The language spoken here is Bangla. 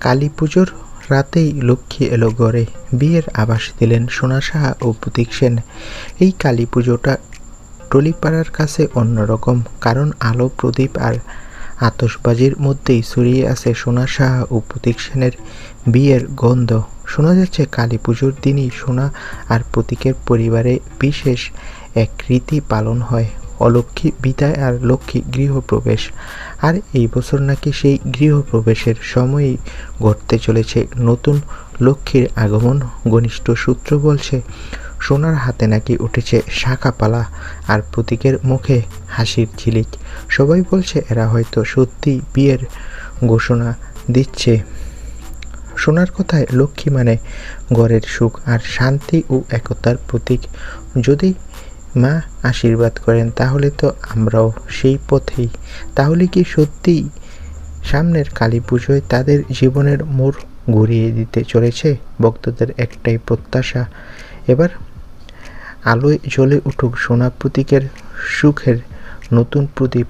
কালী পুজোর রাতেই লক্ষ্মী এলো ঘরে। বিয়ের আভাস দিলেন সোনা সাহা ও প্রতীক সেন। এই কালী পুজোটা টলিপাড়ার কাছে অন্যরকম, কারণ আলো, প্রদীপ আর আতশবাজির মধ্যেই ছড়িয়ে আছে সোনা সাহা ও প্রতীক সেনের বিয়ের গন্ধ। শোনা যাচ্ছে কালী পুজোর দিনই সোনা আর প্রতীকের পরিবারে বিশেষ এক রীতি পালন হয়। অলক্ষ্মী বিদায় আর লক্ষ্মী গৃহপ্রবেশ। আর এই বছর নাকি সেই গৃহপ্রবেশের সময়ই ঘটতে চলেছে নতুন লক্ষ্মীর আগমন, ঘনিষ্ঠ সূত্র বলছে। সোনার হাতে নাকি উঠেছে শাখাপালা আর প্রতীকের মুখে হাসির ঝিলিক। সবাই বলছে এরা হয়তো সত্যি বিয়ের ঘোষণা দিচ্ছে। সোনার কথায় লক্ষ্মী মানে ঘরের সুখ আর শান্তি ও একতার প্রতীক। যদি মা আশীর্বাদ করেন, তাহলে তো আমরাও সেই পথেই। তাহলে কি সত্যিই সামনের কালী পুজোয় তাদের জীবনের মোড় ঘুরিয়ে দিতে চলেছে? ভক্তদের একটাই প্রত্যাশা। এবার আলোয় জ্বলে উঠুক সোনা প্রতীকের সুখের নতুন প্রদীপ।